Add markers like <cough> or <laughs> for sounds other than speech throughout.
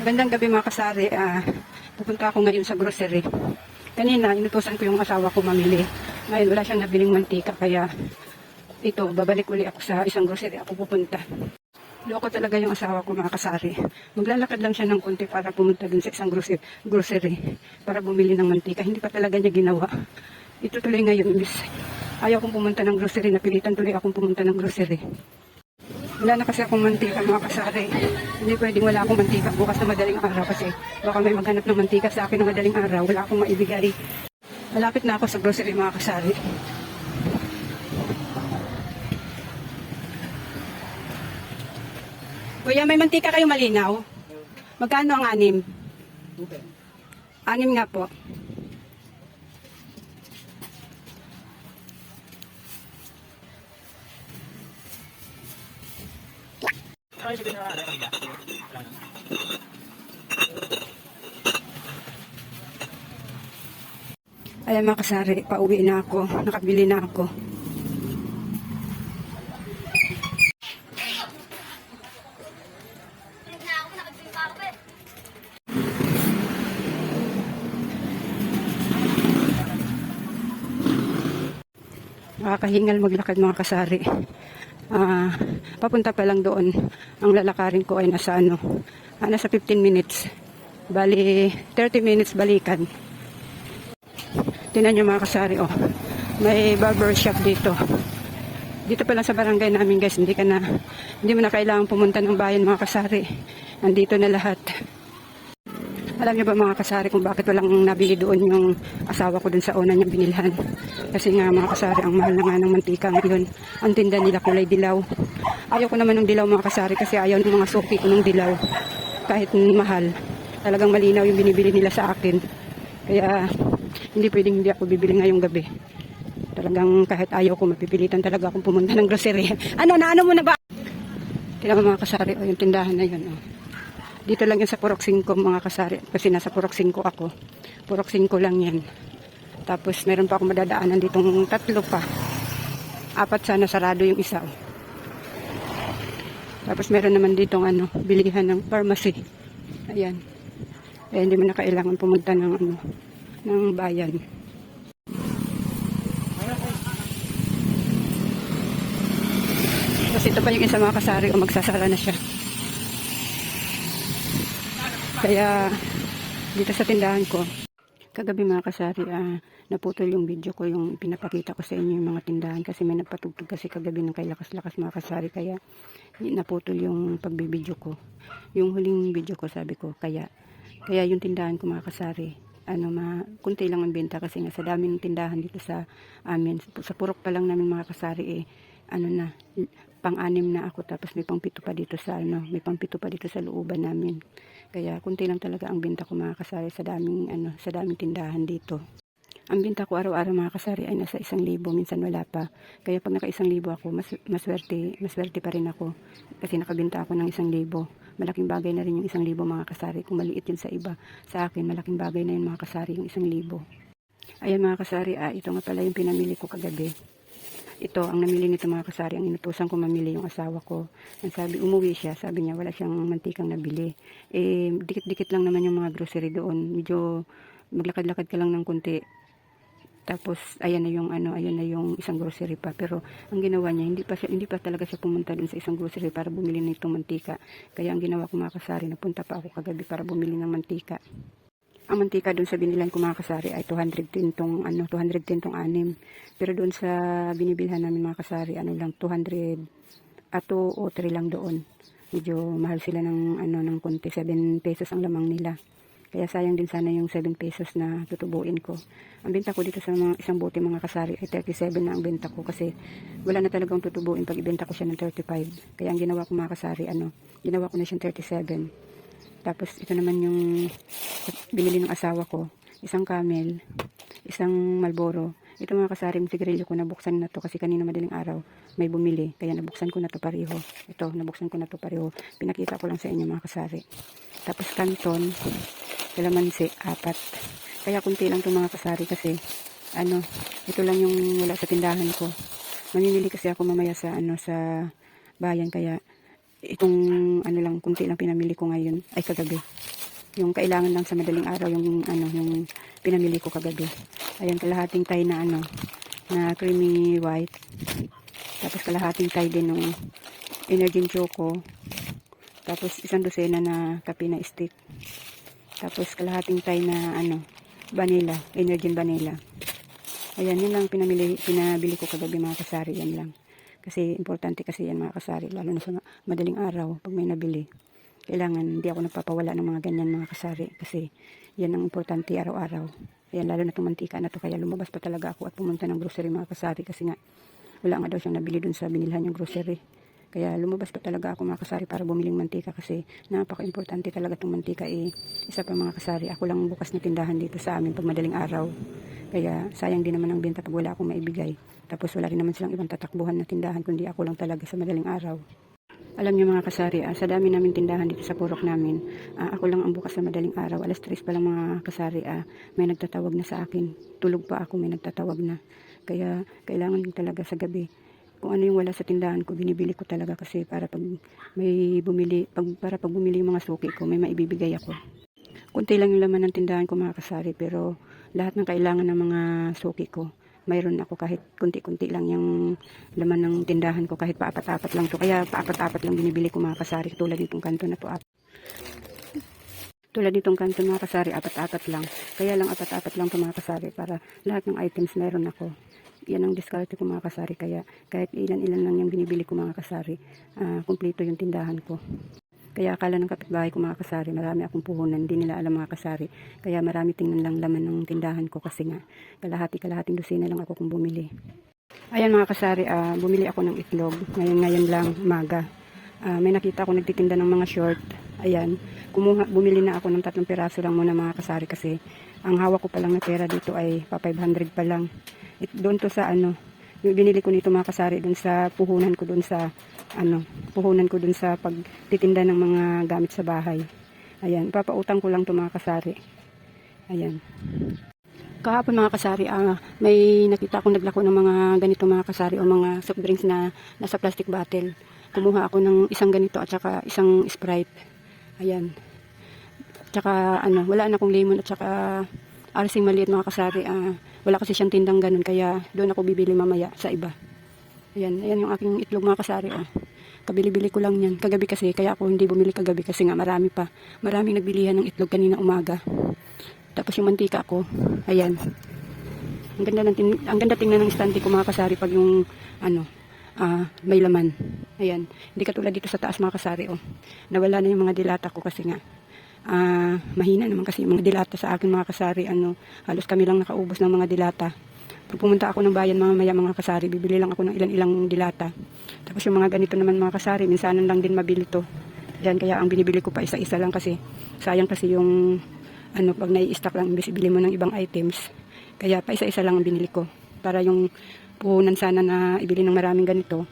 Magandang gabi mga kasari. Ah, pupunta ako ngayon sa grocery. Kanina, inutusan ko yung asawa ko mamili. Ngayon, wala siyang nabiling mantika. Kaya, ito, babalik uli ako sa isang grocery. Ako pupunta. Loko talaga yung asawa ko mga kasari. Maglalakad lang siya ng konti para pumunta dun sa isang grocery, grocery para bumili ng mantika. Hindi pa talaga niya ginawa. Ito tuloy ngayon, miss. Ayaw kong pumunta ng grocery. Napilitan tuloy akong pumunta ng grocery. Wala na kasi akong mantika mga kasari. Hindi pwedeng wala akong mantika bukas na madaling araw kasi baka may maghanap ng mantika sa akin ng madaling araw. Wala akong maibigay. Malapit na ako sa grocery mga kasari. Kuya, may mantika kayo malinaw? Magkano ang anim? Anim nga po. Ayan mga kasari, pauwi na ako. Nakabili na ako. Nakakahingal maglakad mga kasari. Ah, papunta pa lang doon. Ang lalakarin ko ay nasa ano, ah, nasa 15 minutes. Bali, 30 minutes balikan. Tinan nyo mga kasari, oh. May barber shop dito. Dito pa lang sa barangay namin guys, hindi ka na, hindi mo na kailangan pumunta ng bayan mga kasari. Nandito na lahat. Alam niyo ba mga kasari kung bakit walang nabili doon yung asawa ko dun sa una niyang binilhan? Kasi nga mga kasari, ang mahal na nga ng mantika ngayon. Ang tinda nila kulay dilaw. Ayaw ko naman ng dilaw mga kasari kasi ayaw ng mga suki ko ng dilaw. Kahit mahal. Talagang malinaw yung binibili nila sa akin. Kaya hindi pwedeng hindi ako bibili ngayong gabi. Talagang kahit ayaw ko, mapipilitan talaga akong pumunta ng grocery. <laughs> Ano, naano mo na ba? Mo mga kasari, o yung tindahan na yun. Oh. Dito lang yan sa Purok 5 mga kasari. Kasi nasa Purok 5 ako. Purok 5 lang yan. Tapos meron pa akong madadaanan ditong tatlo pa. Apat sana sarado yung isa. Tapos meron naman ditong ano, bilihan ng pharmacy. Ayan. Eh, hindi mo na kailangan pumunta ng ano, ng bayan. Tapos ito pa yung isa mga kasari o magsasara na siya. Kaya dito sa tindahan ko, kagabi mga kasari, ah, naputol yung video ko, yung pinapakita ko sa inyo yung mga tindahan kasi may nagpatugtog kasi kagabi ng kay lakas-lakas mga kasari kaya naputol yung pagbibideo ko. Yung huling video ko sabi ko, kaya kaya yung tindahan ko mga kasari, ano ma, kunti lang ang benta kasi nga sa dami ng tindahan dito sa amin, sa purok pa lang namin mga kasari eh, ano na, pang-anim na ako tapos may pang-pito pa dito sa ano, may pang-pito pa dito sa looban namin. Kaya kunti lang talaga ang benta ko mga kasari sa daming ano, sa daming tindahan dito. Ang benta ko araw-araw mga kasari ay nasa isang libo, minsan wala pa. Kaya pag naka isang libo ako, mas, maswerte, maswerte pa rin ako. Kasi nakabenta ako ng isang libo. Malaking bagay na rin yung isang libo mga kasari. Kung maliit yun sa iba, sa akin, malaking bagay na yun mga kasari, yung isang libo. Ayan mga kasari, ah, ito nga pala yung pinamili ko kagabi. Ito, ang namili nito mga kasari, ang inutusan ko mamili yung asawa ko. Ang sabi, umuwi siya, sabi niya, wala siyang mantikang nabili. Eh, dikit-dikit lang naman yung mga grocery doon. Medyo maglakad-lakad ka lang ng konti. Tapos, ayan na yung ano, ayan na yung isang grocery pa. Pero, ang ginawa niya, hindi pa, siya, hindi pa talaga siya pumunta dun sa isang grocery para bumili ng itong mantika. Kaya, ang ginawa ko mga kasari, napunta pa ako kagabi para bumili ng mantika. Ang mantika doon sa binilan ko mga kasari ay 210 tong ano 210 tong anim. Pero doon sa binibilhan namin mga kasari ano lang 200 at 2 o 3 lang doon. Medyo mahal sila ng ano ng konti 7 pesos ang lamang nila. Kaya sayang din sana yung 7 pesos na tutubuin ko. Ang benta ko dito sa mga isang bote mga kasari ay 37 na ang benta ko kasi wala na talagang tutubuin pag ibenta ko siya ng 35. Kaya ang ginawa ko mga kasari ano, ginawa ko na siyang 37. Tapos ito naman yung binili ng asawa ko. Isang camel, isang malboro. Ito mga kasaring sigarilyo ko, nabuksan na to kasi kanina madaling araw may bumili. Kaya nabuksan ko na to pareho. Ito, nabuksan ko na to pareho. Pinakita ko lang sa inyo mga kasari. Tapos kanton, kalamansi, apat. Kaya kunti lang itong mga kasari kasi ano, ito lang yung wala sa tindahan ko. Mamimili kasi ako mamaya sa ano sa bayan kaya itong ano lang, kunti lang pinamili ko ngayon, ay kagabi. Yung kailangan lang sa madaling araw, yung ano, yung pinamili ko kagabi. Ayan, kalahating tay na ano, na creamy white. Tapos kalahating tay din ng Energin Choco. Tapos isang dosena na kape na stick. Tapos kalahating tay na ano, vanilla, Energin vanilla. Ayan, yun lang pinamili, pinabili ko kagabi mga kasari, yan lang. Kasi importante kasi yan mga kasari, lalo na sa ma- madaling araw pag may nabili. Kailangan hindi ako nagpapawala ng mga ganyan mga kasari kasi yan ang importante araw-araw. Ayan, lalo na itong mantika na to kaya lumabas pa talaga ako at pumunta ng grocery mga kasari kasi nga wala nga daw siyang nabili dun sa binilhan yung grocery. Kaya lumabas pa talaga ako mga kasari para bumiling mantika kasi napaka-importante talaga itong mantika eh. Isa pa mga kasari, ako lang bukas na tindahan dito sa amin pag madaling araw. Kaya sayang din naman ang benta pag wala akong maibigay. Tapos wala rin naman silang ibang tatakbuhan na tindahan kundi ako lang talaga sa madaling araw. Alam niyo mga kasari, ah, sa dami namin tindahan dito sa purok namin, ah, ako lang ang bukas sa madaling araw. Alas 3 pa lang mga kasari, ah, may nagtatawag na sa akin. Tulog pa ako, may nagtatawag na. Kaya kailangan din talaga sa gabi. Kung ano yung wala sa tindahan ko, binibili ko talaga kasi para pag may bumili, pag, para pag bumili yung mga suki ko, may maibibigay ako. Kunti lang yung laman ng tindahan ko mga kasari, pero lahat ng kailangan ng mga suki ko, mayroon ako kahit kunti-kunti lang yung laman ng tindahan ko kahit paapat-apat lang to. Kaya paapat-apat lang binibili ko mga kasari tulad nitong kanto na to ap- tulad nitong kanto mga kasari apat-apat lang. Kaya lang apat-apat lang to mga kasari para lahat ng items mayroon ako yan ang diskarte ko mga kasari kaya kahit ilan-ilan lang yung binibili ko mga kasari ah, kumpleto yung tindahan ko kaya akala ng kapitbahay ko mga kasari, marami akong puhunan, hindi nila alam mga kasari. Kaya marami tingnan lang laman ng tindahan ko kasi nga, kalahati-kalahating dosina lang ako kung bumili. Ayan mga kasari, ah, bumili ako ng itlog. Ngayon, ngayon lang, umaga. Ah, may nakita ako nagtitinda ng mga short. Ayan, kumuha, bumili na ako ng tatlong piraso lang muna mga kasari kasi ang hawak ko pa lang na pera dito ay pa 500 pa lang. It, doon to sa ano, yung binili ko nito mga kasari doon sa puhunan ko doon sa ano, puhunan ko doon sa pagtitinda ng mga gamit sa bahay. Ayan, ipapautang ko lang to mga kasari. Ayan. Kahapon mga kasari, ah, may nakita akong naglako ng mga ganito mga kasari o mga soft drinks na nasa plastic bottle. Kumuha ako ng isang ganito at saka isang Sprite. Ayan. Tsaka ano, wala na akong lemon at saka arsing maliit mga kasari. Ah, wala kasi siyang tindang ganun kaya doon ako bibili mamaya sa iba. Ayan, ayan yung aking itlog mga kasari. Oh. Kabili-bili ko lang yan. Kagabi kasi, kaya ako hindi bumili kagabi kasi nga marami pa. Maraming nagbilihan ng itlog kanina umaga. Tapos yung mantika ko, ayan. Ang ganda, ng ang ganda tingnan ng stante ko mga kasari pag yung ano, ah, may laman. Ayan. Hindi katulad dito sa taas mga kasari. Oh. Nawala na yung mga dilata ko kasi nga ah, mahina naman kasi yung mga dilata sa akin mga kasari. Ano, halos kami lang nakaubos ng mga dilata. Pag pumunta ako ng bayan mamaya mga kasari, bibili lang ako ng ilan-ilang dilata. Tapos yung mga ganito naman mga kasari, minsanan lang din mabili to. Yan, kaya ang binibili ko pa isa-isa lang kasi sayang kasi yung ano, pag nai-stock lang, imbes ibili mo ng ibang items. Kaya pa isa-isa lang ang binili ko. Para yung puhunan sana na ibili ng maraming ganito,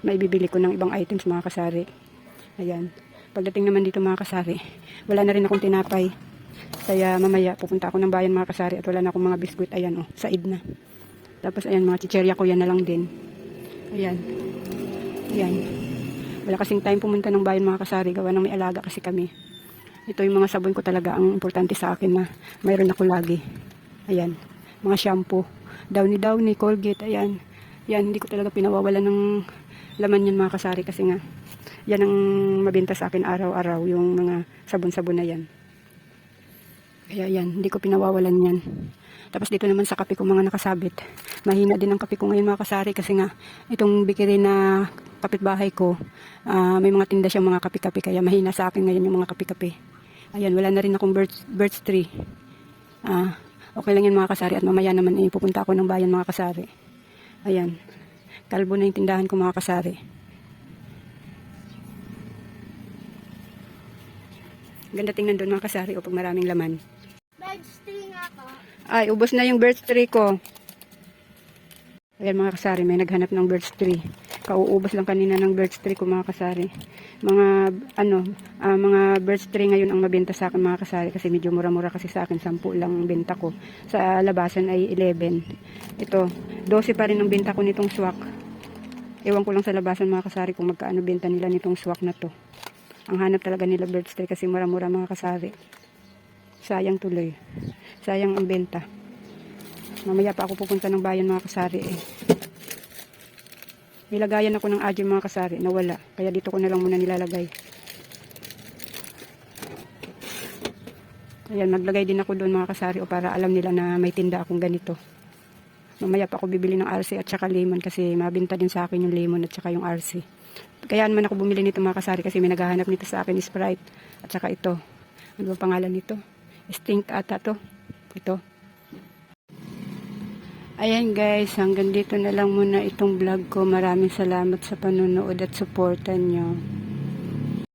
maibibili ko ng ibang items mga kasari. Ayan. Pagdating naman dito mga kasari, wala na rin akong tinapay. Kaya mamaya pupunta ako ng bayan mga kasari at wala na akong mga biskuit. Ayan oh, said na. Tapos ayan, mga chicherya ko yan na lang din. Ayan. Ayan. Wala kasing time pumunta ng bayan mga kasari. Gawa ng may alaga kasi kami. Ito yung mga sabon ko talaga ang importante sa akin na mayroon ako lagi. Ayan. Mga shampoo. Downy Downy, Colgate. Ayan. Yan, hindi ko talaga pinawawala ng laman yan mga kasari kasi nga yan ang mabenta sa akin araw-araw yung mga sabon-sabon na yan. Kaya yan, hindi ko pinawawalan yan. Tapos dito naman sa kape ko mga nakasabit. Mahina din ang kape ko ngayon mga kasari kasi nga itong bikiri na kapitbahay ko, ah, may mga tinda siyang mga kape-kape kaya mahina sa akin ngayon yung mga kape-kape. Ayan, wala na rin akong birch, birch tree. Ah, okay lang yan mga kasari at mamaya naman eh, pupunta ako ng bayan mga kasari. Ayan, kalbo na yung tindahan ko mga kasari. Ganda tingnan doon mga kasari o pag maraming laman. Tree nga ako. Ay, ubos na yung tree ko. Ayan mga kasari, may naghanap ng tree. Kauubos lang kanina ng tree ko mga kasari. Mga, ano, ah, mga birch tree ngayon ang mabenta sa akin mga kasari kasi medyo mura-mura kasi sa akin. 10 lang ang benta ko. Sa labasan ay 11. Ito, 12 pa rin ang benta ko nitong swak. Ewan ko lang sa labasan mga kasari kung magkaano benta nila nitong swak na to. Ang hanap talaga nila birthday kasi mura-mura mga kasari. Sayang tuloy. Sayang ang benta. Mamaya pa ako pupunta ng bayan mga kasari eh. Nilagayan ako ng adyo mga kasari, nawala. Kaya dito ko na lang muna nilalagay. Ayan, maglagay din ako doon mga kasari o para alam nila na may tinda akong ganito. Mamaya pa ako bibili ng RC at saka lemon kasi mabinta din sa akin yung lemon at saka yung RC. Kaya naman ako bumili nito mga kasari kasi may naghahanap nito sa akin Sprite at saka ito. Ano ba pangalan nito? Stink ata to. Ito. Ayan guys, hanggang dito na lang muna itong vlog ko. Maraming salamat sa panonood at supportan nyo.